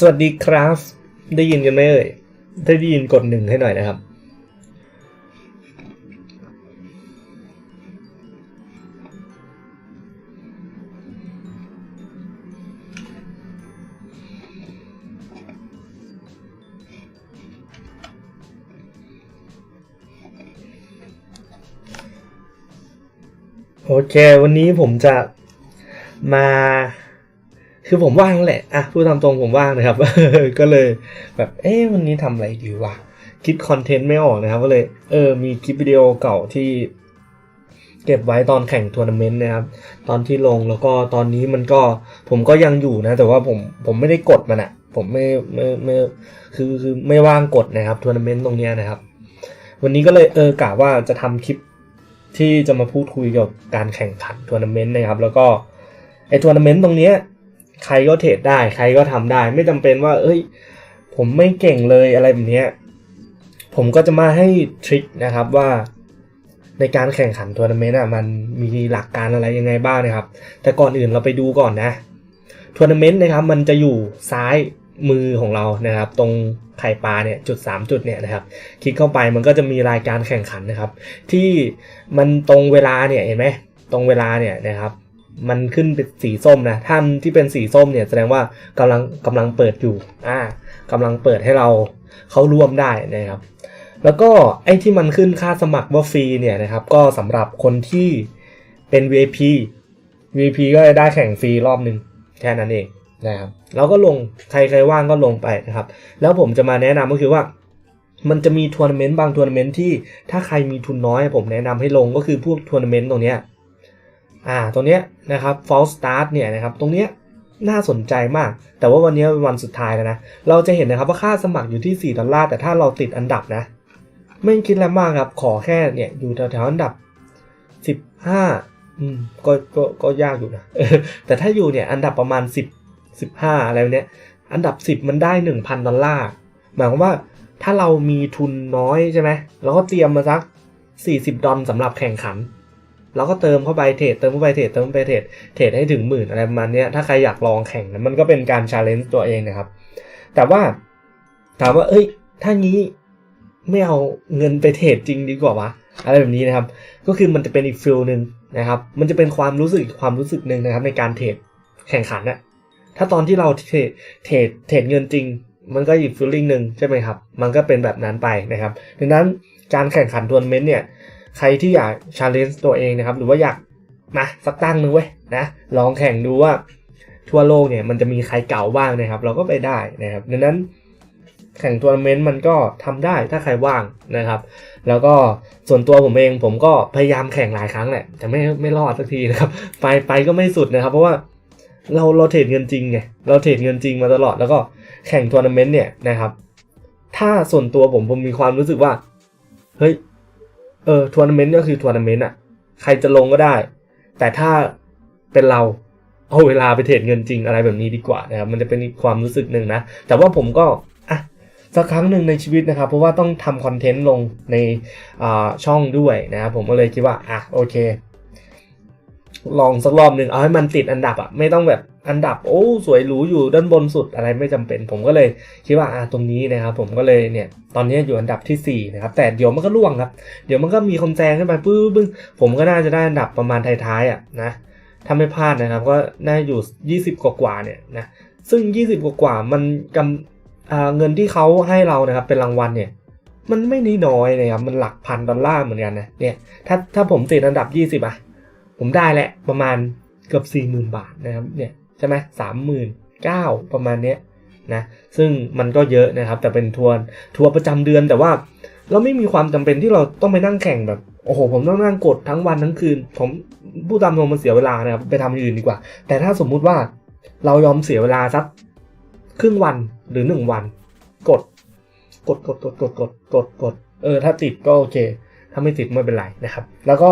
สวัสดีครับ ได้ยินกันไหมเอ่ยถ้าได้ยินกดหนึ่งให้หน่อยนะครับ โอเค วันนี้ผมจะมา คือผมว่างแหละอะพูดตามตรงผมว่างนะครับ ก็เลยแบบเอ๊ะวันนี้ทำอะไรดีวะคิดคอนเทนต์ไม่ออกนะครับก็เลยเออมีคลิปวิดีโอเก่าที่เก็บไว้ตอนแข่งทัวร์นาเมนต์นะครับ ตอนที่ลงแล้วก็ตอนนี้มันก็ผมก็ยังอยู่นะ แต่ว่าผมผมไม่ได้กดมันอะผมไม่ไม่ไม่คือคือไม่ว่างกดนะครับทัวร์นาเมนต์ตรงเนี้ยนะครับ วันนี้ก็เลยเออกะว่าจะทำคลิปที่จะมาพูดคุยเกี่ยวกับการแข่งขันทัวร์นาเมนต์นะครับ แล้วก็ไอทัวร์นาเมนต์ตรงเนี้ย ใครก็เทรดได้ใครก็ทำได้ ไม่จำเป็นว่า เอ้ย ผมไม่เก่งเลยอะไรแบบนี้ผมก็จะมาให้ทริคนะครับว่าในการแข่งขันทัวร์นาเมนต์อะมันมีหลักการอะไรยังไงบ้างนะครับ แต่ก่อนอื่นเราไปดูก่อนนะทัวร์นาเมนต์นะครับมันจะอยู่ซ้ายมือของเรานะครับ ตรงไข่ปลาเนี่ยจุด 3 จุดเนี่ยนะครับ คลิกเข้าไปมันก็จะมีรายการแข่งขันนะครับ ที่มันตรงเวลาเนี่ยเห็นไหมตรงเวลาเนี่ยนะครับ มันขึ้นเป็นสีส้มนะท่านที่เป็นสีส้มเนี่ยแสดงว่ากำลังกำลังเปิดอยู่อ่ากำลังเปิดให้เราเขาร่วมได้นะครับ แล้วก็ไอ้ที่มันขึ้นค่าสมัครว่าฟรีเนี่ยนะครับก็สำหรับคนที่เป็น VIP VIP ก็จะได้แข่งฟรีรอบหนึ่งแค่นั้นเองนะครับเราก็ลงใครใครว่างก็ลงไปนะครับ แล้วผมจะมาแนะนำก็คือว่า มันจะมีทัวร์นาเมนต์บางทัวร์นาเมนต์ที่ถ้าใครมีทุนน้อยผมแนะนำให้ลงก็คือพวกทัวร์นาเมนต์ตรงเนี้ย อ่าตรงเนี้ยนะครับ false start เนี่ยนะครับตรงเนี้ยน่าสนใจมาก แต่ว่าวันนี้เป็นวันสุดท้ายแล้วนะ เราจะเห็นนะครับว่าค่าสมัครอยู่ที่ 4 ดอลลาร์ แต่ถ้าเราติดอันดับนะ ไม่คิดอะไรมากครับ ขอแค่เนี่ยอยู่แถวๆอันดับ 15 อืมก็ก็ก็ยากอยู่นะ แต่ถ้าอยู่เนี่ยอันดับประมาณ 10 15 อะไรเนี้ย อันดับ 10 มันได้ 1,000 ดอลลาร์ หมายความว่าถ้าเรามีทุนน้อยใช่ไหมเราก็เตรียมมาสัก 40 ดอลสำหรับแข่งขัน เราก็เติมเข้าไปเทรดเติมเข้าไปเทรดเติมไปเทรดเทรดให้ถึงหมื่นอะไรประมาณนี้ถ้าใครอยากลองแข่งนะมันก็เป็นการชาเลนจ์ตัวเองนะครับ แต่ว่าถามว่า เอ้ย ถ้างี้ไม่เอาเงินไปเทรดจริงดีกว่าวะอะไรแบบนี้นะครับ ก็คือมันจะเป็นอีกฟิลหนึ่งนะครับ มันจะเป็นความรู้สึกอีกความรู้สึกหนึ่งนะครับ ในการเทรดแข่งขันนะถ้าตอนที่เราเทรดเทรดเทรดเงินจริง มันก็อีกฟิลลิ่งหนึ่งใช่ไหมครับ มันก็เป็นแบบนั้นไปนะครับดังนั้นการแข่งขันทัวร์นาเมนต์เนี่ย ใครที่อยากชาเลนจ์ตัวเองนะครับ หรือว่าอยากมาสักตั้งหนึงเว้ยนะลองแข่งดูว่าทั่วโลกเนี่ยมันจะมีใครเก่าบ้างนะครับ เราก็ไปได้นะครับ ดังนั้นแข่งทัวร์นาเมนต์มันก็ทำได้ถ้าใครว่างนะครับ แล้วก็ส่วนตัวผมเองผมก็พยายามแข่งหลายครั้งแหละแต่ไม่ไม่รอดสักทีนะครับ ไปไปก็ไม่สุดนะครับ เพราะว่าเราเราเทรดเงินจริงไงเราเทรดเงินจริงมาตลอดแล้วก็แข่งทัวร์นาเมนต์เนี่ยนะครับ ถ้าส่วนตัวผมผมมีความรู้สึกว่า เฮ้ย เออทัวร์นาเมนต์ก็คือทัวร์นาเมนต์อะ ใครจะลงก็ได้ แต่ถ้าเป็นเราเอาเวลาไปเทรดเงินจริงอะไรแบบนี้ดีกว่านะครับมันจะเป็นความรู้สึกหนึ่งนะ แต่ว่าผมก็อะสักครั้งหนึ่งในชีวิตนะครับ เพราะว่าต้องทำคอนเทนต์ลงในอ่าช่องด้วยนะครับผมก็เลยคิดว่าอะโอเค ลองสักรอบหนึ่งเอาให้มันติดอันดับอะไม่ต้องแบบ อันดับโอ้สวยหรูอยู่ด้านบนสุดอะไรไม่จำเป็น ผมก็เลยคิดว่าอะตรงนี้นะครับ ผมก็เลยเนี่ยตอนนี้อยู่อันดับที่4นะครับแต่เดี๋ยวมันก็ล่วงครับ เดี๋ยวมันก็มีคนแซงขึ้นไปปื้บึ้งผมก็น่าจะได้อันดับประมาณท้ายๆอะนะถ้าไม่พลาดนะครับก็น่าอยู่ 20 กว่าๆเนี่ยนะซึ่ง 20 กว่าๆมันกำอ่าเงินที่เขาให้เรานะครับเป็นรางวัลเนี่ยมันไม่นิน้อยนะครับมันหลักพันดอลลาร์เหมือนกันนะเนี่ยถ้าถ้าผมติดอันดับ 20อะผมได้แหละประมาณเกือบ 4 0,000 บาทนะครับเนี่ย ใช่ไหมสามหมื่นเก้าประมาณเนี้ยนะซึ่งมันก็เยอะนะครับแต่เป็นทัวร์ทัวร์ประจำเดือนแต่ว่าเราไม่มีความจำเป็นที่เราต้องไปนั่งแข่งแบบโอ้โหผมต้องนั่งกดทั้งวันทั้งคืน ผมผู้ตามตรงมันเสียเวลานะครับไปทำอย่างอื่นดีกว่า แต่ถ้าสมมุติว่าเรายอมเสียเวลาสักครึ่งวันหรือหนึ่งวัน กด กดกดกดกดกดกดกดเออถ้าติดก็โอเค ถ้าไม่ติดไม่เป็นไรนะครับ แล้วก็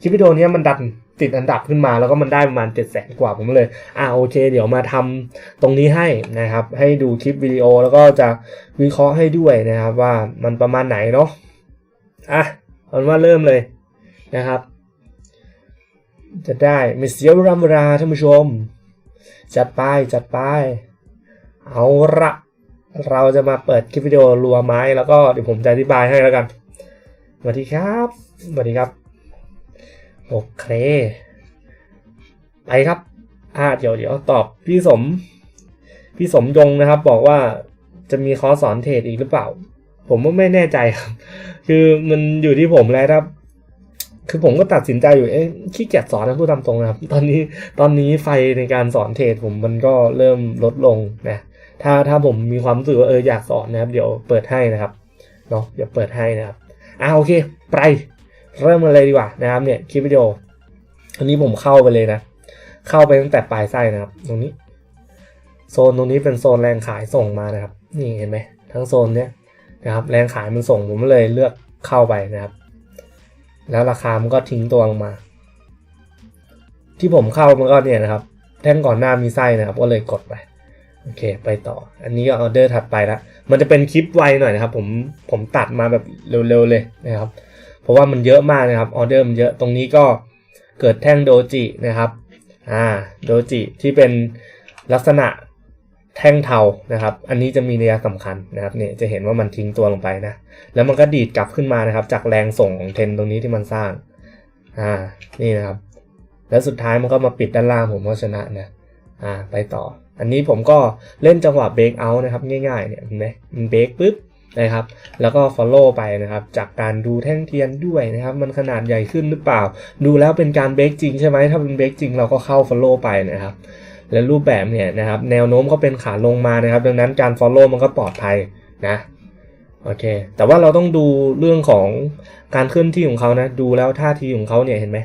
คลิปวิดีโอนี้มันดัน ติดอันดับขึ้นมาแล้วก็มันได้ประมาณ7 0 0 0 0กว่าผมเลย อ่าโอเค เดี๋ยวมาทำตรงนี้ให้นะครับ ให้ดูคลิปวิดีโอแล้วก็จะวิเคราะห์ให้ด้วยนะครับว่ามันประมาณไหนเนาะอะเอาว่าเริ่มเลยนะครับ จะได้ไม่เสียเวลาเวลาท่านผู้ชม จัดไปจัดไป เอาละเราจะมาเปิดคลิปวิดีโอรัวไม้แล้วก็เดี๋ยวผมจะอธิบายให้แล้วกันสวัสดีครับสวัสดีครับ โอเค ไปครับอ่าเดี๋ยวเดี๋ยวตอบพี่สม พี่สมยงนะครับ บอกว่าจะมีคอร์สสอนเทรดอีกหรือเปล่า ผมก็ไม่แน่ใจครับ คือมันอยู่ที่ผมแล้วครับ คือผมก็ตัดสินใจอยู่เอ๊ะขี้เกียจสอนนะพูดตามตรงนะครับ ตอนนี้ตอนนี้ไฟในการสอนเทรดผมมันก็เริ่มลดลงนะถ้าถ้าผมมีความรู้สึกว่าเอออยากสอนนะครับ เดี๋ยวเปิดให้นะครับเนาะเดี๋ยวเปิดให้นะครับอ่าโอเค ไป เริ่มกันเลยดีกว่านะครับเนี่ยคลิปวิดีโอ อันนี้ผมเข้าไปเลยนะ เข้าไปตั้งแต่ปลายไส้นะครับ ตรงนี้ โซนตรงนี้เป็นโซนแรงขายส่งมานะครับ นี่เห็นไหมทั้งโซนเนี้ยนะครับ แรงขายมันส่งผมเลยเลือกเข้าไปนะครับ แล้วราคามันก็ทิ้งตัวลงมา ที่ผมเข้ามันก็เนี่ยนะครับ แท่งก่อนหน้ามีไส้นะครับ ก็เลยกดไปโอเค ไปต่อ อันนี้ก็ออเดอร์ถัดไปละ มันจะเป็นคลิปไวหน่อยนะครับ ผม ผมตัดมาแบบเร็วๆเลยนะครับ เพราะว่ามันเยอะมากนะครับออเดอร์มันเยอะตรงนี้ก็เกิดแท่งโดจินะครับอ่าโดจิที่เป็นลักษณะแท่งเทานะครับ อันนี้จะมีนัยสำคัญนะครับเนี่ยจะเห็นว่ามันทิ้งตัวลงไปนะ แล้วมันก็ดีดกลับขึ้นมานะครับ จากแรงส่งของเทนตรงนี้ที่มันสร้างอ่านี่นะครับ แล้วสุดท้ายมันก็มาปิดด้านล่างผมก็ชนะนะอ่าไปต่อ อันนี้ผมก็เล่นจังหวะเบรกเอาท์นะครับ ง่ายๆเนี่ยเห็นไหมมันเบรกปุ๊บ นะครับ แล้วก็ follow ไปนะครับ จากการดูแท่งเทียนด้วยนะครับ มันขนาดใหญ่ขึ้นหรือเปล่า ดูแล้วเป็นการเบรกจริงใช่ไหมถ้าเป็นเบรกจริงเราก็เข้า follow ไปนะครับ และรูปแบบเนี่ยนะครับ แนวโน้มก็เป็นขาลงมานะครับ ดังนั้นการ follow มันก็ปลอดภัยนะโอเค แต่ว่าเราต้องดูเรื่องของการเคลื่อนที่ของเขานะ ดูแล้วท่าทีของเขาเนี่ยเห็นไหม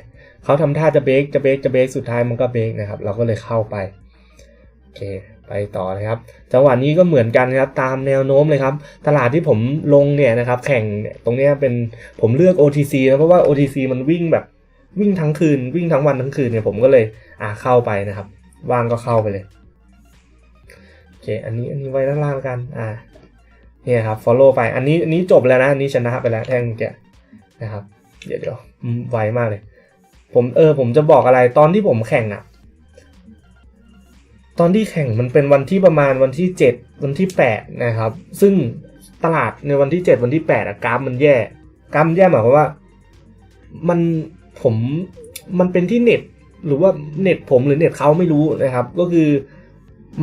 เขาทำท่าจะเบรกจะเบรกจะเบรกสุดท้ายมันก็เบรกนะครับ เราก็เลยเข้าไป โอเค ไปต่อนะครับ จังหวะนี้ก็เหมือนกันนะครับตามแนวโน้มเลยครับ ตลาดที่ผมลงเนี่ยนะครับแข่งเนี่ยตรงนี้เป็นผมเลือก OTC นะเพราะว่า OTC มันวิ่งแบบวิ่งทั้งคืน วิ่งทั้งวันทั้งคืนเนี่ยผมก็เลยอ่าเข้าไปนะครับว่างก็เข้าไปเลยโอเคอันนี้อันนี้ไว้ด้านล่างกันอ่าเนี่ยครับ follow ไปอันนี้อันนี้จบแล้วนะอันนี้ชนะไปแล้วแท่งแกนะครับ เดี๋ยวเดี๋ยวไวมากเลย ผมเออผมจะบอกอะไรตอนที่ผมแข่งอะ ตอนที่แข่งมันเป็นวันที่ประมาณวันที่เจ็ดวันที่แปดนะครับ ซึ่งตลาดในวันที่เจ็ดวันที่แปดอะกราฟมันแย่กราฟมันแย่หมายความว่า มันผมมันเป็นที่เน็ต หรือว่าเน็ตผมหรือเน็ตเขาไม่รู้นะครับ ก็คือ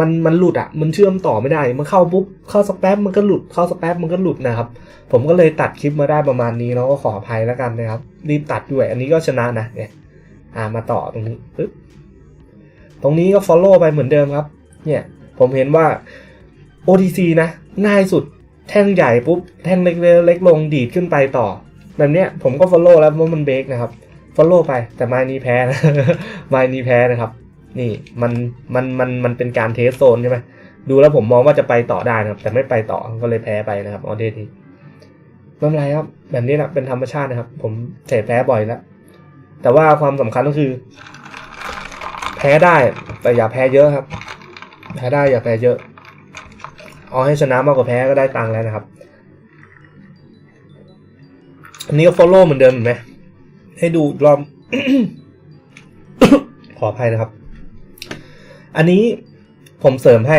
มันมันหลุดอะมันเชื่อมต่อไม่ได้ มันเข้าปุ๊บเข้าสกแป๊บมันก็หลุดเข้าสกแป๊บมันก็หลุดนะครับ ผมก็เลยตัดคลิปมาได้ประมาณนี้เนาะก็ขออภัยแล้วกันนะครับ รีบตัดด้วย อันนี้ก็ชนะนะเนี่ยอ่ามาต่อตรงนี้ปึ๊บ ตรงนี้ก็ follow ไปเหมือนเดิมครับ เนี่ย ผมเห็นว่า OTC นะง่ายสุดแท่งใหญ่ปุ๊บ แท่งเล็กๆเล็กลงดีดขึ้นไปต่อ แบบเนี้ยผมก็ follow แล้วเพราะมันเบรกนะครับ follow ไปแต่ไม้นี้แพ้นะไม้นี้แพ้นะครับ นี่มันมันมันมันเป็นการเทสโซนใช่ไหมดูแล้วผมมองว่าจะไปต่อได้นะครับ แต่ไม่ไปต่อก็เลยแพ้ไปนะครับออเดนี้ไม่เป็นไรครับ แบบนี้นะเป็นธรรมชาตินะครับ ผมเสียแพ้บ่อยแล้วแต่ว่าความสำคัญก็คือ แพ้ได้แต่อย่าแพ้เยอะครับ แพ้ได้อย่าแพ้เยอะ เอาให้ชนะมากกว่าแพ้ก็ได้ตังค์แล้วนะครับอันนี้ก็ follow เหมือนเดิมเห็นไหมให้ดูรอบขออภัยนะครับ อันนี้ผมเสริมให้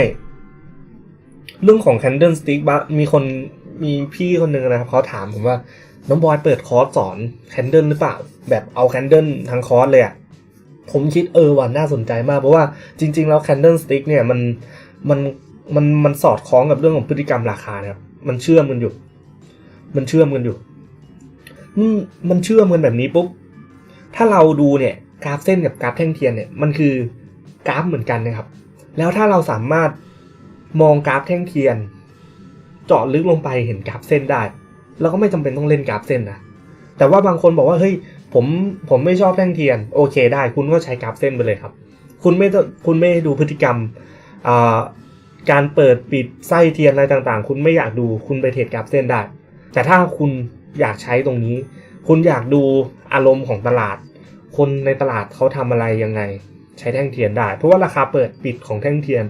เรื่องของ candle stick บะมีคนมีพี่คนหนึ่งนะครับเขาถามผมว่า น้องบอยเปิดคอร์สสอน candle หรือเปล่า แบบเอา candle ทั้งคอร์สเลยอะ ผมคิดเออว่าน่าสนใจมาก เพราะว่าจริง ๆ แล้ว candle stick เนี่ยมันมันมันมันสอดคล้องกับเรื่องของพฤติกรรมราคานะครับมันเชื่อมกันอยู่ มันเชื่อมกันอยู่มมันเชื่อมกันแบบนี้ปุ๊บถ้าเราดูเนี่ยกราฟเส้นกับกราฟแท่งเทียนเนี่ยมันคือกราฟเหมือนกันนะครับ แล้วถ้าเราสามารถมองกราฟแท่งเทียน เจาะลึกลงไปเห็นกราฟเส้นได้ เราก็ไม่จำเป็นต้องเล่นกราฟเส้นนะแต่ว่าบางคนบอกว่าเฮ้ย ผมผมไม่ชอบแท่งเทียน โอเคได้ คุณก็ใช้กราฟเส้นไปเลยครับ คุณไม่คุณไม่ดูพฤติกรรมการเปิดปิดไส้เทียนอะไรต่างๆ คุณไม่อยากดูคุณไปเทรดกราฟเส้นได้ แต่ถ้าคุณอยากใช้ตรงนี้ คุณอยากดูอารมณ์ของตลาด คนในตลาดเขาทำอะไรยังไง ใช้แท่งเทียนได้ เพราะว่าราคาเปิดปิดของแท่งเทียน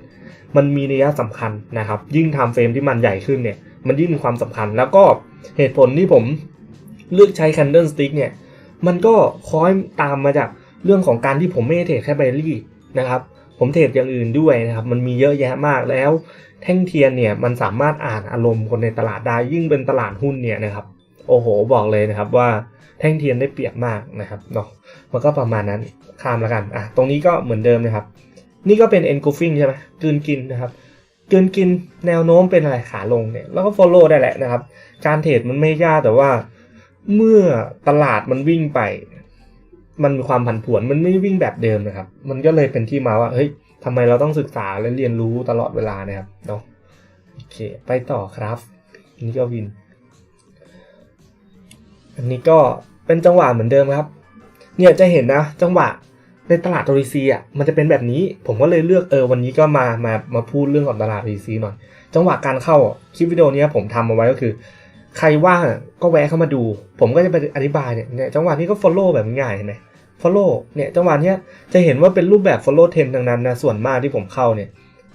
มันมีนัยสำคัญนะครับ ยิ่งทม์เฟรมที่มันใหญ่ขึ้นเนี่ยมันยิ่งมีความสำคัญ แล้วก็เหตุผลที่ผมเลือกใช้ Candle Stick เนี่ย มันก็คล้อยตามมาจากเรื่องของการที่ผมไม่เทรดแค่ไบรี่นะครับ ผมเทรดอย่างอื่นด้วยนะครับ มันมีเยอะแยะมากแล้ว แท่งเทียนเนี่ยมันสามารถอ่านอารมณ์คนในตลาดได้ยิ่งเป็นตลาดหุ้นเนี่ยนะครับ โอ้โห บอกเลยนะครับว่าแท่งเทียนได้เปรียบมากนะครับเนาะมันก็ประมาณนั้นข้ามแล้วกันอะตรงนี้ก็เหมือนเดิมนะครับ นี่ก็เป็น engulfing ใช่ไหมกืนกินนะครับกืนกินแนวโน้มเป็นอะไรขาลงเนี่ยแล้วก็ follow ได้แหละนะครับ การเทรดมันไม่ยากแต่ว่า เมื่อตลาดมันวิ่งไป มันมีความผันผวนมันไม่วิ่งแบบเดิมนะครับ มันก็เลยเป็นที่มาว่าเฮ้ยทำไมเราต้องศึกษาและเรียนรู้ตลอดเวลานะครับเนาะโอเค ไปต่อครับนี่ก็วิน อันนี้ก็เป็นจังหวะเหมือนเดิมครับ เนี่ยจะเห็นนะ จังหวะในตลาดโอริซีอะมันจะเป็นแบบนี้ ผมก็เลยเลือกเออวันนี้ก็มามามาพูดเรื่องของตลาดโอริซีหน่อย จังหวะการเข้าคลิปวิดีโอนี้ผมทำเอาไว้ก็คือ ใครว่างก็แวะเข้ามาดู ผมก็จะไปอธิบายเนี่ยเนี่ยจังหวะนี้ก็ follow แบบง่ายเห็นไหม follow เนี่ยจังหวะเนี้ยจะเห็นว่าเป็นรูปแบบ follow trend ดังนั้นนะส่วนมากที่ผมเข้าเนี่ย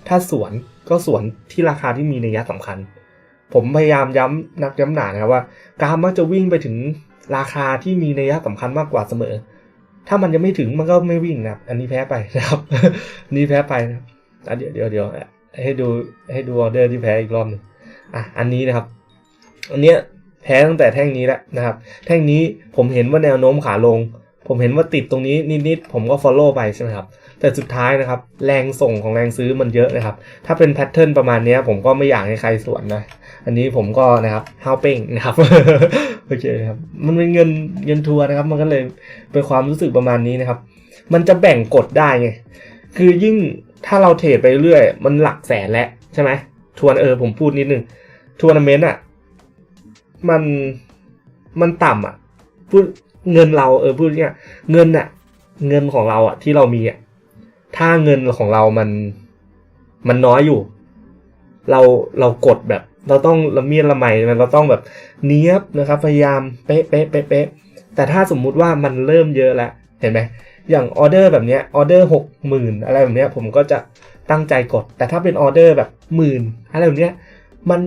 ถ้าสวนก็สวนที่ราคาที่มีนัยสำคัญ ผมพยายามย้ำนักย้ำหนานะครับว่ากราฟมักจะวิ่งไปถึงราคาที่มีนัยสำคัญมากกว่าเสมอ ถ้ามันยังไม่ถึงมันก็ไม่วิ่งนะอันนี้แพ้ไปนะครับนี่แพ้ไปนะเดี๋ยวเดี๋ยวเดี๋ยวให้ดูให้ดูออเดอร์ที่แพ้อีกรอบหนึ่งอะอันนี้นะครับ อันเนี้ยแพ้ตั้งแต่แท่งนี้แล้วนะครับ แท่งนี้ผมเห็นว่าแนวโน้มขาลง ผมเห็นว่าติดตรงนี้นิดๆผมก็ follow ไปใช่ไหมครับ แต่สุดท้ายนะครับ แรงส่งของแรงซื้อมันเยอะนะครับ ถ้าเป็นแพทเทิร์นประมาณนี้ผมก็ไม่อยากให้ใครสวนนะ อันนี้ผมก็นะครับห้าวเป้งนะครับ โอเคครับ มันเป็นเงินเงินทัวร์นะครับ มันก็เลยเป็นความรู้สึกประมาณนี้นะครับ มันจะแบ่งกดได้ไง คือยิ่งถ้าเราเทรดไปเรื่อย มันหลักแสนแล้วใช่ไหมทวนเออผมพูดนิดนึงทัวร์นาเมนต์อะ มันมันต่ำอะพูดเงินเราเออพูดเนี่ยเงินอะ เงินของเราอะ ที่เรามีอะถ้าเงินของเรามันมันน้อยอยู่ เราเรากดแบบ เราต้องละเมียดละไมเราต้องแบบเนี้ยบนะครับ พยายามเป๊ะเป๊ะเป๊ะเป๊ะแต่ถ้าสมมุติว่ามันเริ่มเยอะแล้วเห็นไหมอย่างออเดอร์แบบเนี้ยออเดอร์หกหมื่นอะไรแบบเนี้ยผมก็จะตั้งใจกด แต่ถ้าเป็นออเดอร์แบบหมื่นอะไรแบบเนี้ยมัน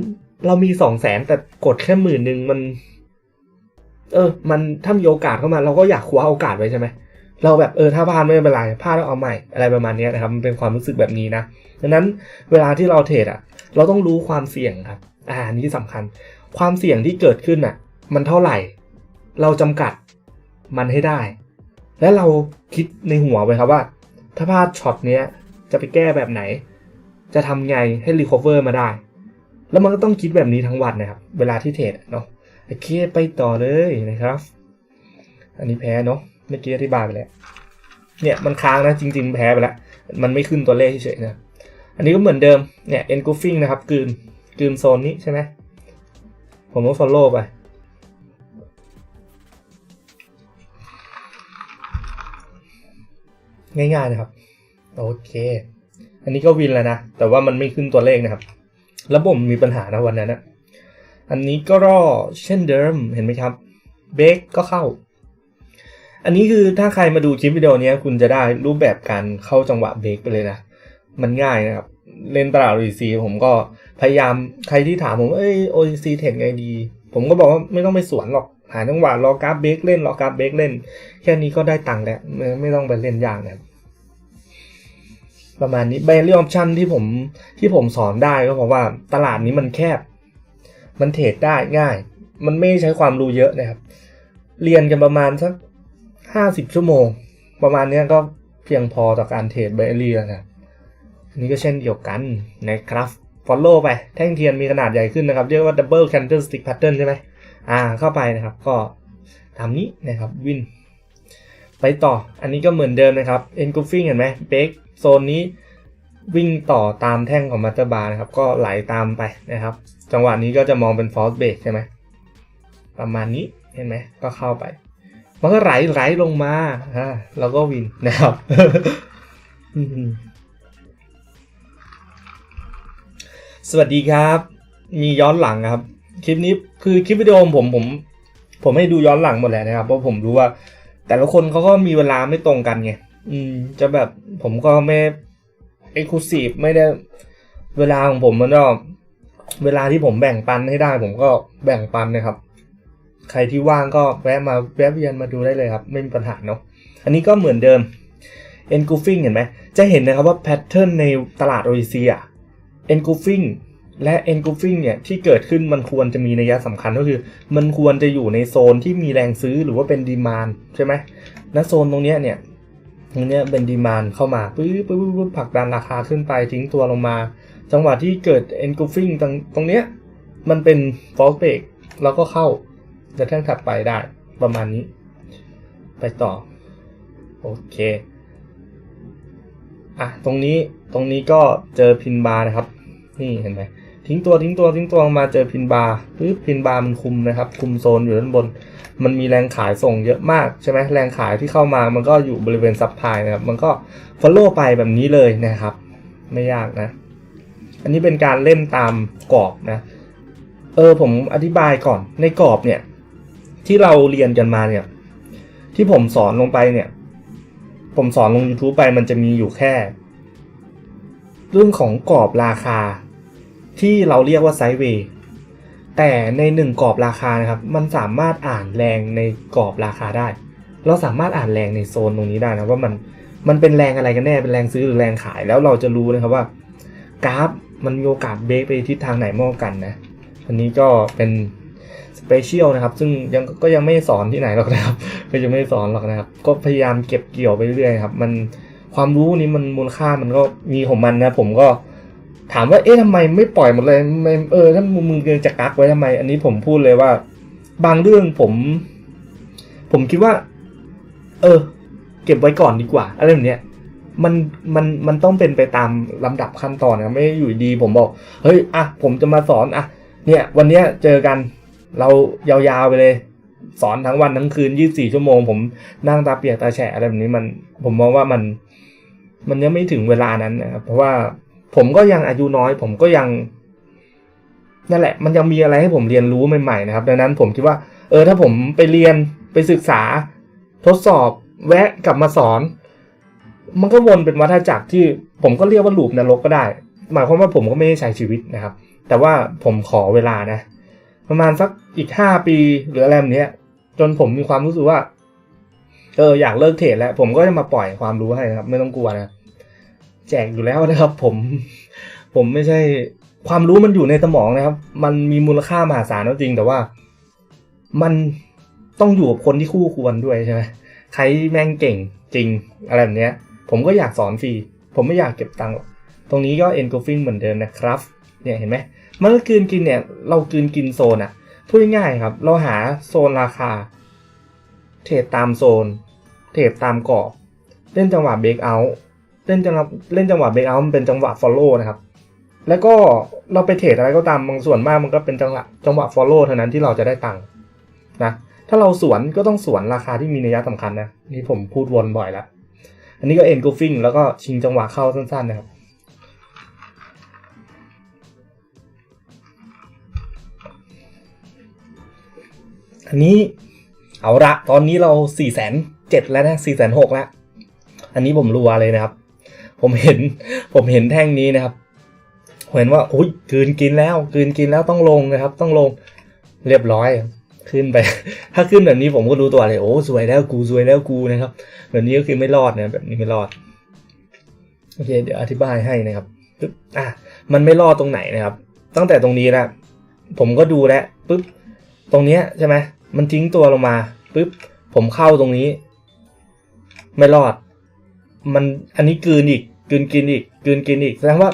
เรามีสองแสนแต่กดแค่หมื่นหนึ่งมัน เออ มันถ้ามีโอกาสเข้ามา เราก็อยากคว้าโอกาสไว้ใช่ไหมเราแบบเออถ้าพลาดไม่เป็นไรพลาดแล้วเอาใหม่อะไรประมาณนี้นะครับมันเป็นความรู้สึกแบบนี้นะดังนั้นเวลาที่เราเทรดอะ เราต้องรู้ความเสี่ยงครับ อ่านนี้สำคัญ ความเสี่ยงที่เกิดขึ้นอะ มันเท่าไหร่ เราจำกัดมันให้ได้ และเราคิดในหัวไปครับว่า ถ้าพลาดช็อตเนี้ยจะไปแก้แบบไหน จะทำไงให้รีคอเวอร์มาได้ แล้วมันก็ต้องคิดแบบนี้ทั้งวันนะครับ เวลาที่เทรดเนาะโอเคไปต่อเลยนะครับ อันนี้แพ้เนาะเมื่อกี้อธิบายไปแล้วเนี่ยมันค้างนะจริง ๆ แพ้ไปแล้ว มันไม่ขึ้นตัวเลขเฉยๆนะอันนี้ก็เหมือนเดิมเนี่ย engulfing นะครับกลืนกลืนโซนนี้ใช่ไหมผมก็ follow ไปง่ายๆนะครับ โอเค อันนี้ก็วินแล้วนะ แต่ว่ามันไม่ขึ้นตัวเลขนะครับ แล้วผมมีปัญหานะวันนั้นนะอันนี้ก็รอเช่นเดิมเห็นไหมครับ เบรกก็เข้า อันนี้คือถ้าใครมาดูคลิปวิดีโอนี้คุณจะได้รูปแบบการเข้าจังหวะเบรกไปเลยนะ มันง่ายนะครับ เล่นตลาด OTC ผมก็พยายามใครที่ถามผมว่าเอ้ย OTC เทรดไงดี ผมก็บอกว่าไม่ต้องไปสวนหรอก หาจังหวะรอกราฟเบรกเล่นรอกราฟเบรกเล่น แค่นี้ก็ได้ตังค์แล้ว ไม่ไม่ต้องไปเล่นยากนะครับ ประมาณนี้ b บ n รี่ออปชันที่ผมที่ผมสอนได้ก็เพราะว่าตลาดนี้มันแคบ มันเทรดได้ง่าย มันไม่ใช้ความรู้เยอะนะครับ เรียนกันประมาณสักห้าสิบชั่วโมง ประมาณนี้ก็เพียงพอต่อการเทรดเบลลี่แล้วนะอันนี้ก็เช่นเดียวกันนะครับ follow ไป แท่งเทียนมีขนาดใหญ่ขึ้นนะครับ เรียกว่า double candlestick pattern ใช่ไหมอ่า เข้าไปนะครับ ก็ทำนี้นะครับวินไปต่อ อันนี้ก็เหมือนเดิมนะครับ engulfing เห็นไหมเบรก โซนนี้วิ่งต่อตามแท่งของมัตเตอร์บาร์นะครับ ก็ไหลตามไปนะครับ จังหวะนี้ก็จะมองเป็น false break ใช่ไหมประมาณนี้เห็นไหมก็เข้าไป มันก็ไหลไหลลงมาอ่าเราก็วินนะครับสวัสดีครับ มีย้อนหลังครับ คลิปนี้คือคลิปวิดีโอผมผม ผมให้ดูย้อนหลังหมดแหละนะครับ เพราะผมรู้ว่า แต่ละคนเขาก็มีเวลาไม่ตรงกันไง อืม จะแบบผมก็ไม่เอ็กซ์คลูซีฟไม่ได้เวลาของผมมันก็เวลาที่ผมแบ่งปันให้ได้ ผมก็แบ่งปันนะครับ ใครที่ว่างก็แวะมาแวะเวียนมาดูได้เลยครับ ไม่มีปัญหาเนาะอันนี้ก็เหมือนเดิม engulfing เห็นไหมจะเห็นนะครับว่าแพทเทิร์นในตลาด OEC อะ engulfing และ engulfing เนี่ยที่เกิดขึ้นมันควรจะมีนัยสำคัญก็คือ มันควรจะอยู่ในโซนที่มีแรงซื้อหรือว่าเป็นดีมานใช่ไหมณโซนตรงนี้เนี่ย ตรงนี้เป็นดีมานเข้ามาปึ๊บปึ๊บปึ๊บผลักดันราคาขึ้นไปทิ้งตัวลงมา จังหวะที่เกิด engulfing ตรงตรงเนี้ยมันเป็น false break แล้วก็เข้าจะแท่งถัดไปได้ประมาณนี้ ไปต่อ โอเคอะตรงนี้ตรงนี้ก็เจอพินบาร์นะครับ นี่เห็นไหมทิ้งตัวทิ้งตัวทิ้งตัวลงมาเจอพินบาร์ปึ๊บพินบาร์มันคุมนะครับ คุมโซนอยู่ด้านบน มันมีแรงขายส่งเยอะมากใช่ไหมแรงขายที่เข้ามามันก็อยู่บริเวณซับพลายนะครับมันก็ฟอลโล่ไปแบบนี้เลยนะครับ ไม่ยากนะ อันนี้เป็นการเล่นตามกรอบนะเออผมอธิบายก่อนในกรอบเนี่ย ที่เราเรียนกันมาเนี่ย ที่ผมสอนลงไปเนี่ย ผมสอนลง YouTube ไปมันจะมีอยู่แค่ เรื่องของกรอบราคา ที่เราเรียกว่าไซด์เวย์ แต่ในหนึ่งกรอบราคานะครับ มันสามารถอ่านแรงในกรอบราคาได้ เราสามารถอ่านแรงในโซนตรงนี้ได้นะว่ามันมันเป็นแรงอะไรกันแน่เป็นแรงซื้อหรือแรงขายแล้วเราจะรู้นะครับว่า กราฟมันมีโอกาสเบรกไปทิศทางไหนมากกันนะอันนี้ก็เป็นสเปเชียลนะครับ ซึ่งยังก็ยังไม่สอนที่ไหนหรอกนะครับก็ยังไม่สอนหรอกนะครับ ก็พยายามเก็บเกี่ยวไปเรื่อยครับ มันความรู้นี้มันมูลค่ามันก็มีของมันนะผมก็ ถามว่าเอ๊ะทำไมไม่ปล่อยหมดเลยไมเออถ้ามึงมึงจะกักไว้ทำไม อันนี้ผมพูดเลยว่า บางเรื่องผม ผมคิดว่า เออ เก็บไว้ก่อนดีกว่าอะไรแบบเนี้ยมันมันมันต้องเป็นไปตามลำดับขั้นตอนนะไม่อยู่ดีผมบอก เฮ้ยอะผมจะมาสอนอะเนี่ย วันเนี้ยเจอกันเรายาวๆไปเลย สอนทั้งวันทั้งคืนยี่สี่ชั่วโมง ผมนั่งตาเปียกตาแฉะอะไรแบบนี้มัน ผมมองว่ามัน มันยังไม่ถึงเวลานั้นนะครับเพราะว่า ผมก็ยังอายุน้อย ผมก็ยังนั่นแหละ มันยังมีอะไรให้ผมเรียนรู้ใหม่ๆนะครับ ดังนั้นผมคิดว่า เออถ้าผมไปเรียนไปศึกษา ทดสอบ แวะกลับมาสอน มันก็วนเป็นวัฏจักรที่ผมก็เรียกว่าลูปนรกก็ได้ หมายความว่าผมก็ไม่ได้ใช้ชีวิตนะครับ แต่ว่าผมขอเวลานะ ประมาณสักอีกห้าปีหรืออะไรแบบเนี้ยจนผมมีความรู้สึกว่า เอออยากเลิกเทรดแล้ว ผมก็จะมาปล่อยความรู้ให้นะครับ ไม่ต้องกลัวนะ แจกอยู่แล้วนะครับ ผมผมไม่ใช่ความรู้มันอยู่ในสมองนะครับ มันมีมูลค่ามหาศาลจริง แต่ว่า มันต้องอยู่กับคนที่คู่ควรด้วยใช่ไหมใครแม่งเก่งจริงอะไรแบบเนี้ย ผมก็อยากสอนฟรี ผมไม่อยากเก็บตังค์หรอกตรงนี้ก็ engulfing เหมือนเดิมนะครับ เนี่ยเห็นไหมมันก็กืนกินเนี่ย เรากืนกินโซนอะพูดง่ายๆครับ เราหาโซนราคา เทรดตามโซน เทรดตามกรอบ เล่นจังหวะเบรกเอาท์ เล่นจังหวะเล่นจังหวะเบรกเอาท์มันเป็นจังหวะ follow นะครับ แล้วก็เราไปเทรดอะไรก็ตามบางส่วนมากมันก็เป็นจังหวะจังหวะ follow เท่านั้นที่เราจะได้ตังค์นะถ้าเราสวนก็ต้องสวนราคาที่มีนัยสำคัญนะนี่ผมพูดวนบ่อยแล้ว อันนี้ก็ engulfing แล้วก็ชิงจังหวะเข้าสั้นๆนะครับอันนี้เอาละตอนนี้เรา4ี่แสนเจ็ดแล้วนะสี่แสนหกแล้ว อันนี้ผมรัวเลยนะครับ ผมเห็น ผมเห็นแท่งนี้นะครับเห็นว่าอุ้ยกืนกินแล้วกืนกินแล้วต้องลงนะครับ ต้องลงเรียบร้อยขึ้นไป ถ้าขึ้นแบบนี้ผมก็รู้ตัวเลยโอ้สวยแล้วกูสวยแล้วกูนะครับ แบบนี้ก็คือไม่รอดนะแบบนี้ไม่รอดโอเคเดี๋ยวอธิบายให้นะครับปึ๊บอะมันไม่รอดตรงไหนนะครับ ตั้งแต่ตรงนี้นะผมก็ดูแล้วปึ๊บตรงเนี้ยใช่ไหมมันทิ้งตัวลงมาปึ๊บผมเข้าตรงนี้ ไม่รอด มันอันนี้กืนอีก กลืนกินอีกกลืนกินอีกแสดงว่า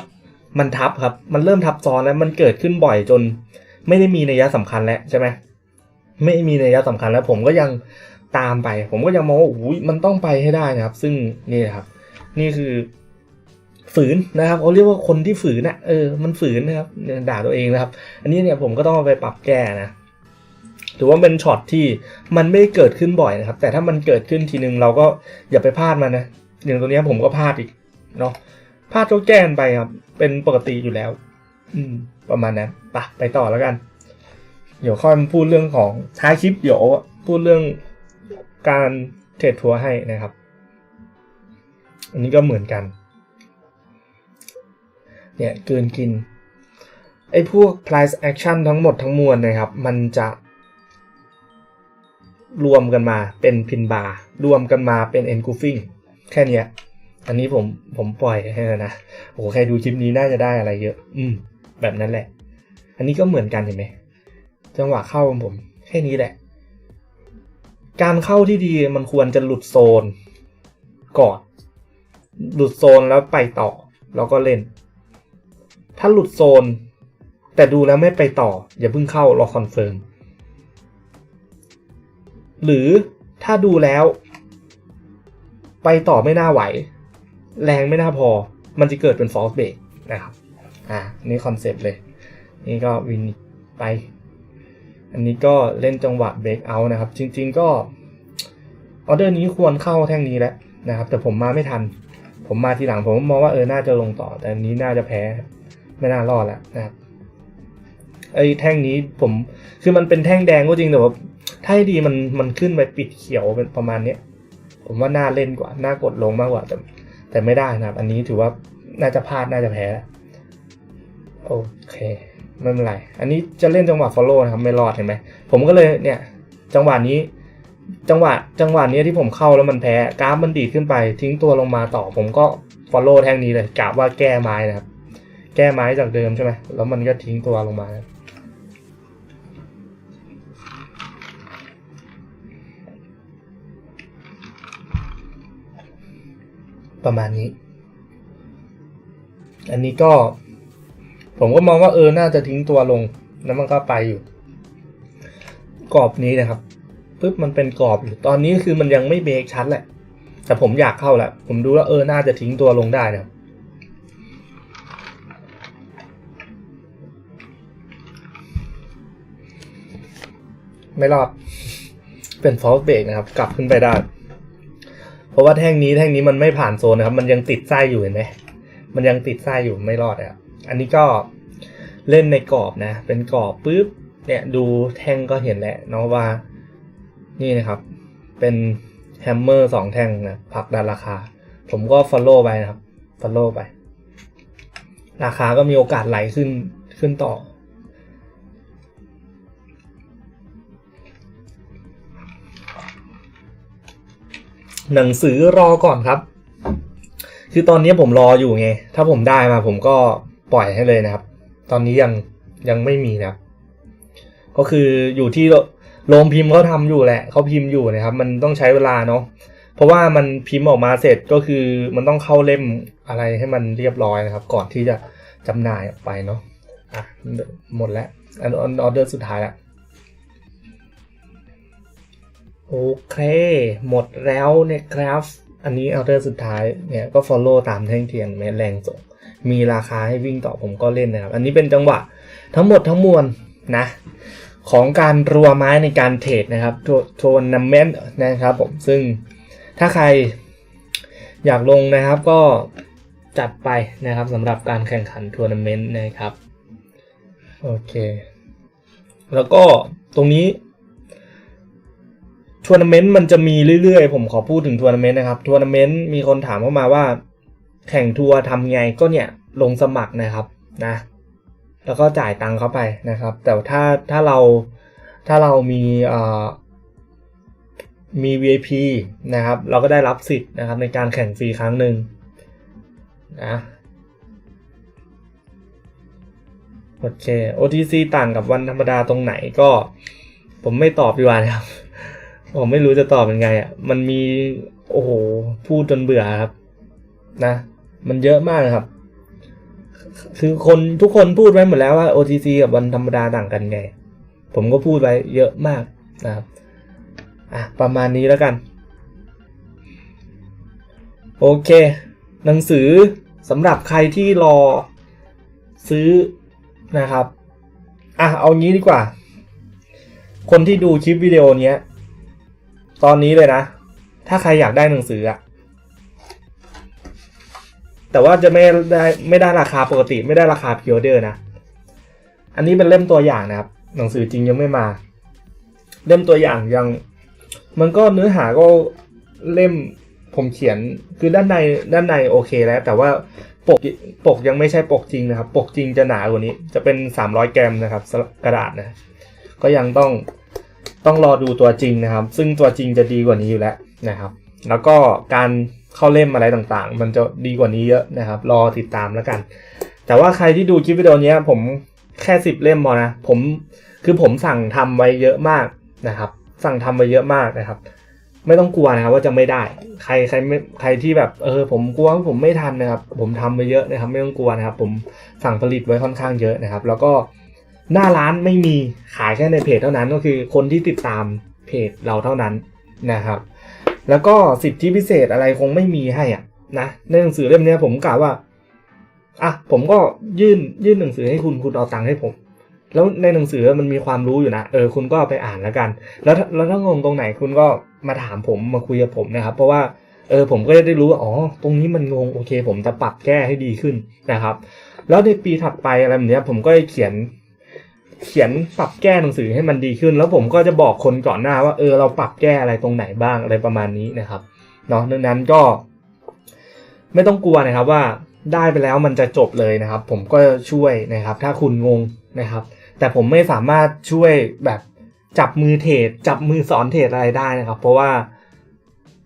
มันทับครับ มันเริ่มทับซ้อนแล้วมันเกิดขึ้นบ่อยจน ไม่ได้มีนัยสำคัญแล้วใช่ไหมไม่มีนัยสำคัญแล้ว ผมก็ยังตามไป ผมก็ยังมองว่าอุ้ยมันต้องไปให้ได้นะครับ ซึ่งนี่ครับ นี่คือ ฝืนนะครับเขาเรียกว่าคนที่ฝืนนะเออมันฝืนนะครับด่าตัวเองนะครับ อันนี้เนี่ยผมก็ต้องเอาไปปรับแก้นะถือว่าเป็นช็อตที่มันไม่เกิดขึ้นบ่อยนะครับ แต่ถ้ามันเกิดขึ้นทีนึงเราก็อย่าไปพลาดมันนะอย่างตัวนี้ผมก็พลาดอีก เนาะพลาดก็แก้กันไปครับ เป็นปกติอยู่แล้ว อืม ประมาณนั้นไปไปต่อแล้วกัน เดี๋ยวค่อยพูดเรื่องของท้ายคลิปเดี๋ยวพูดเรื่องการเทรดทัวร์ให้นะครับ อันนี้ก็เหมือนกัน เนี่ยเกินกิน ไอ้พวก price action ทั้งหมดทั้งมวลนะครับ มันจะ รวมกันมาเป็นพินบาร์รวมกันมาเป็น engulfing แค่นี้ อันนี้ผมผมปล่อยให้นะโอ้ใครดูคลิปนี้น่าจะได้อะไรเยอะ อืม แบบนั้นแหละ อันนี้ก็เหมือนกันเห็นไหมจังหวะเข้าของผมแค่นี้แหละ การเข้าที่ดีมันควรจะหลุดโซนก่อนหลุดโซนแล้วไปต่อ แล้วก็เล่น ถ้าหลุดโซน แต่ดูแล้วไม่ไปต่อ อย่าเพิ่งเข้ารอคอนเฟิร์มหรือถ้าดูแล้ว ไปต่อไม่น่าไหว แรงไม่น่าพอ มันจะเกิดเป็น false break นะครับ อ่า นี่คอนเซปต์เลย นี่ก็วินไป อันนี้ก็เล่นจังหวะ break out นะครับ จริง ๆ ก็ออเดอร์นี้ควรเข้าแท่งนี้แล้วนะครับ แต่ผมมาไม่ทัน ผมมาทีหลังผมมองว่าเออ น่าจะลงต่อ แต่อันนี้น่าจะแพ้ ไม่น่ารอดแล้วนะครับ ไอ้แท่งนี้ผม คือมันเป็นแท่งแดงก็จริงแต่ว่าถ้าให้ดีมันมันขึ้นไปปิดเขียวเป็นประมาณเนี้ยผมว่าน่าเล่นกว่า น่ากดลงมากกว่าแต่ แต่ไม่ได้นะครับ อันนี้ถือว่าน่าจะพลาดน่าจะแพ้โอเคไม่เป็นไร อันนี้จะเล่นจังหวะ follow นะครับ ไม่รอดเห็นไหม ผมก็เลยเนี่ย จังหวะนี้ จังหวะจังหวะนี้ที่ผมเข้าแล้วมันแพ้กราฟมันดีดขึ้นไป ทิ้งตัวลงมาต่อ ผมก็ follow แท่งนี้เลยกะว่าแก้ไม้นะครับ แก้ไม้จากเดิมใช่ไหมแล้วมันก็ทิ้งตัวลงมา ประมาณนี้ อันนี้ก็ ผมก็มองว่าเออ น่าจะทิ้งตัวลง แล้วมันก็ไปอยู่ กรอบนี้นะครับปึ๊บมันเป็นกรอบอยู่ ตอนนี้คือมันยังไม่เบรกชัดแหละ แต่ผมอยากเข้าแหละ ผมดูแล้วเออ น่าจะทิ้งตัวลงได้นะครับไม่รอด เป็น false break นะครับ กลับขึ้นไปได้ ราะว่าแท่งนี้แท่งนี้มันไม่ผ่านโซนนะครับ มันยังติดไส้อยู่เห็นไหมมันยังติดไส้อยู่ไม่รอดนะครับอันนี้ก็เล่นในกรอบนะ เป็นกรอบปุ๊บเนี่ยดูแท่งก็เห็นแหละเนาะว่า นี่นะครับ เป็นแฮมเมอร์สองแท่งนะผักดันราคา ผมก็ follow ไปนะครับ follow ไป ราคาก็มีโอกาสไหลขึ้นขึ้นต่อ หนังสือรอก่อนครับ คือตอนนี้ผมรออยู่ไง ถ้าผมได้มาผมก็ปล่อยให้เลยนะครับ ตอนนี้ยังยังไม่มีนะครับ ก็คืออยู่ที่โรงพิมพ์เขาทำอยู่แหละเขาพิมพ์อยู่นะครับ มันต้องใช้เวลาเนาะเพราะว่ามันพิมพ์ออกมาเสร็จก็คือมันต้องเข้าเล่มอะไรให้มันเรียบร้อยนะครับ ก่อนที่จะจำหน่ายออกไปเนาะอะหมดแล้วอันออเดอร์สุดท้ายละ โอเค หมดแล้วเนี่ยครับ อันนี้เอาเดอร์สุดท้ายเนี่ยก็ follow ตามแท่งเทียนแม้แรงส่ง มีราคาให้วิ่งต่อผมก็เล่นนะครับ อันนี้เป็นจังหวะทั้งหมดทั้งมวลนะ ของการรัวไม้ในการเทรดนะครับทัวร์นาเมนต์นะครับผม ซึ่งถ้าใครอยากลงนะครับก็จัดไปนะครับสำหรับการแข่งขันทัวร์นาเมนต์นะครับ โอเค แล้วก็ตรงนี้ ทัวร์นาเมนต์มันจะมีเรื่อยๆ ผมขอพูดถึงทัวร์นาเมนต์นะครับทัวร์นาเมนต์มีคนถามเข้ามาว่า แข่งทัวร์ทำไงก็เนี่ยลงสมัครนะครับนะแล้วก็จ่ายตังค์เข้าไปนะครับ แต่ถ้าถ้าเราถ้าเรามีเอ่อมี VIP นะครับ เราก็ได้รับสิทธิ์นะครับในการแข่งฟรีครั้งหนึ่งนะโอเค OTC ต่างกับวันธรรมดาตรงไหนก็ ผมไม่ตอบดีกว่านะครับ ผมไม่รู้จะตอบยังไงอะ มันมี โอ้โห พูดจนเบื่อครับ นะ มันเยอะมากครับ คือคนทุกคนพูดไว้หมดแล้วว่า OTC กับวันธรรมดาต่างกันไง ผมก็พูดไว้เยอะมากนะครับ อะ ประมาณนี้แล้วกัน โอเค หนังสือสำหรับใครที่รอซื้อนะครับ อะ เอางี้ดีกว่า คนที่ดูคลิปวิดีโอเนี้ย ตอนนี้เลยนะ ถ้าใครอยากได้หนังสืออะแต่ว่าจะไม่ได้ไม่ได้ราคาปกติ ไม่ได้ราคาพิออเดอร์นะ อันนี้เป็นเล่มตัวอย่างนะครับ หนังสือจริงยังไม่มา เล่มตัวอย่างยัง มันก็เนื้อหาก็เล่มผมเขียนคือด้านในด้านในโอเคแล้ว แต่ว่าปกปกยังไม่ใช่ปกจริงนะครับ ปกจริงจะหนากว่านี้ จะเป็น 300 แกรมนะครับกระดาษนะ ก็ยังต้อง ต้องรอดูตัวจริงนะครับ ซึ่งตัวจริงจะดีกว่านี้อยู่แล้วนะครับ แล้วก็การเข้าเล่มอะไรต่างๆ มันจะดีกว่านี้เยอะนะครับ รอติดตามแล้วกัน แต่ว่าใครที่ดูคลิปวิดีโอนี้ผมแค่สิบเล่มพอนะผมคือผมสั่งทำไว้เยอะมากนะครับ สั่งทำไว้เยอะมากนะครับ ไม่ต้องกลัวนะครับว่าจะไม่ได้ ใครใครไม่ใครที่แบบเออผมกลัวผมไม่ทันนะครับ ผมทำไปเยอะนะครับ ไม่ต้องกลัวนะครับ ผมสั่งผลิตไว้ค่อนข้างเยอะนะครับ แล้วก็ หน้าร้านไม่มีขายแค่ในเพจเท่านั้นก็คือคนที่ติดตามเพจเราเท่านั้นนะครับ แล้วก็สิทธิพิเศษอะไรคงไม่มีให้อะนะในหนังสือเล่มนี้ผมกล่าวว่าอะผมก็ยื่นยื่นหนังสือให้คุณคุณเอาตังค์ให้ผม แล้วในหนังสือมันมีความรู้อยู่นะเออคุณก็ไปอ่านแล้วกัน แล้วถ้าแล้วถ้างงตรงไหนคุณก็มาถามผมมาคุยกับผมนะครับ เพราะว่าเออผมก็จะได้รู้ว่าอ๋อตรงนี้มันงงโอเค ผมจะปรับแก้ให้ดีขึ้นนะครับ แล้วในปีถัดไปอะไรแบบนี้ผมก็จะเขียน เขียนปรับแก้หนังสือให้มันดีขึ้น แล้วผมก็จะบอกคนก่อนหน้าว่าเออเราปรับแก้อะไรตรงไหนบ้างอะไรประมาณนี้นะครับเนาะดังนั้นก็ ไม่ต้องกลัวนะครับว่าได้ไปแล้วมันจะจบเลยนะครับ ผมก็ช่วยนะครับ ถ้าคุณงงนะครับ แต่ผมไม่สามารถช่วยแบบจับมือเทรดจับมือสอนเทรดอะไรได้นะครับ เพราะว่า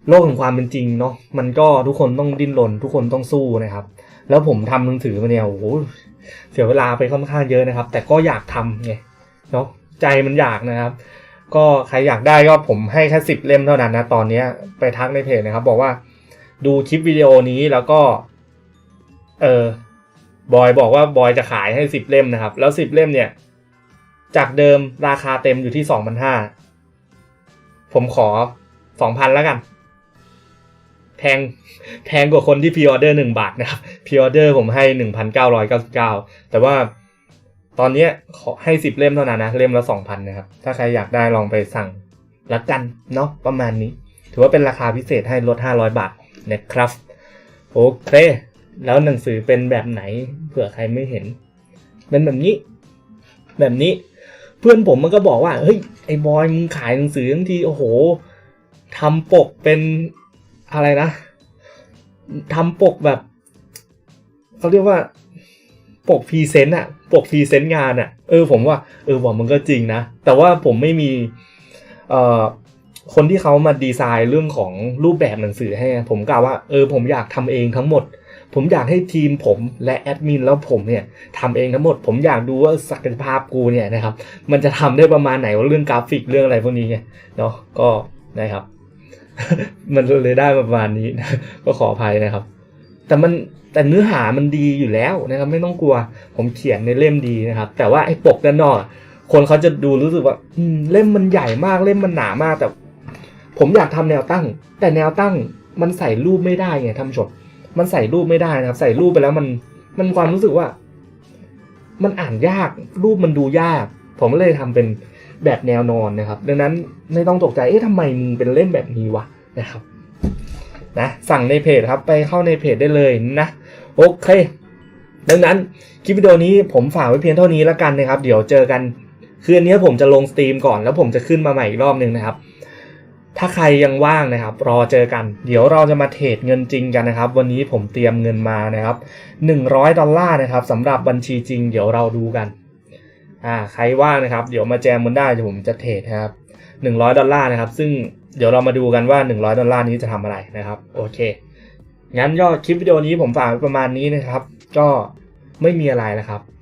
โลกของความเป็นจริงเนาะมันก็ทุกคนต้องดิ้นรนทุกคนต้องสู้นะครับ แล้วผมทำหนังสือมาเนี่ยโอ้โห เสียเวลาไปค่อนข้างเยอะนะครับ แต่ก็อยากทำไงเนาะใจมันอยากนะครับ ก็ใครอยากได้ก็ผมให้แค่สิบเล่มเท่านั้นนะตอนนี้ไปทักในเพจนะครับ บอกว่าดูคลิปวิดีโอนี้แล้วก็ เออบอยบอกว่าบอยจะขายให้สิบเล่มนะครับ แล้วสิบเล่มเนี่ย จากเดิมราคาเต็มอยู่ที่สองพันห้าผมขอสองพันแล้วกัน พงแพงกว่าคนที่พ r ออเดอร์หนึ่งบาทนะครับพ r ออเดอร์ผมให้หนึ่งพันเก้าร้อยเก้าสิบเก้าแต่ว่าตอนนี้ขอให้สิบเล่มเท่านั้นนะ เล่มละสองพันนะครับ ถ้าใครอยากได้ลองไปสั่งละกันเนาะประมาณนี้ ถือว่าเป็นราคาพิเศษให้ลดห้าร้อยบาทนะครับ โอเค แล้วหนังสือเป็นแบบไหนเผื่อใครไม่เห็น เป็นแบบนี้ แบบนี้ เพื่อนผมมันก็บอกว่า เฮ้ยไอ้บอยมึงขายหนังสือทั้งทีโอ้โหทำปกเป็น อะไรนะทำปกแบบเขาเรียกว่าปกพรีเซนต์อะปกพรีเซนต์งานอะเออผมว่าเออว่ามันก็จริงนะ แต่ว่าผมไม่มีเอ่อคนที่เขามาดีไซน์เรื่องของรูปแบบหนังสือให้ ผมกล่าวว่าเออผมอยากทำเองทั้งหมด ผมอยากให้ทีมผมและแอดมินแล้วผมเนี่ยทำเองทั้งหมด ผมอยากดูว่าศักยภาพกูเนี่ยนะครับ มันจะทำได้ประมาณไหนว่าเรื่องกราฟิกเรื่องอะไรพวกนี้ไงเนาะก็นะครับ มันเลยได้ประมาณนี้นะก็ขออภัยนะครับ แต่มันแต่เนื้อหามันดีอยู่แล้วนะครับ ไม่ต้องกลัว ผมเขียนในเล่มดีนะครับ แต่ว่าไอ้ปกด้านนอกคนเขาจะดูรู้สึกว่าอืเล่มมันใหญ่มากเล่มมันหนามากแต่ ผมอยากทำแนวตั้ง แต่แนวตั้งมันใส่รูปไม่ได้ไงท่านผู้ชมมันใส่รูปไม่ได้นะครับ ใส่รูปไปแล้วมันมันความรู้สึกว่า มันอ่านยากรูปมันดูยาก ผมเลยทำเป็น แบบแนวนอนนะครับ ดังนั้นไม่ต้องตกใจ เอ๊ะทำไมมึงเป็นเล่มแบบนี้วะนะครับนะสั่งในเพจครับไปเข้าในเพจได้เลยนะโอเค ดังนั้นคลิปวิดีโอนี้ผมฝากไว้เพียงเท่านี้แล้วกันนะครับ เดี๋ยวเจอกันคืนนี้ผมจะลงสตรีมก่อนแล้วผมจะขึ้นมาใหม่อีกรอบหนึ่งนะครับ ถ้าใครยังว่างนะครับ รอเจอกัน เดี๋ยวเราจะมาเทรดเงินจริงกันนะครับ วันนี้ผมเตรียมเงินมานะครับ 100 ดอลลาร์นะครับสำหรับบัญชีจริง เดี๋ยวเราดูกัน อ่าใครว่างนะครับ เดี๋ยวมาแจมมันได้เดี๋ยวผมจะเทรดนะครับ100 ดอลลาร์นะครับ ซึ่งเดี๋ยวเรามาดูกันว่า 100 ดอลลาร์นี้จะทำอะไรนะครับ โอเค งั้นยอดคลิปวิดีโอนี้ผมฝากไว้ประมาณนี้นะครับ ก็ไม่มีอะไรนะครับ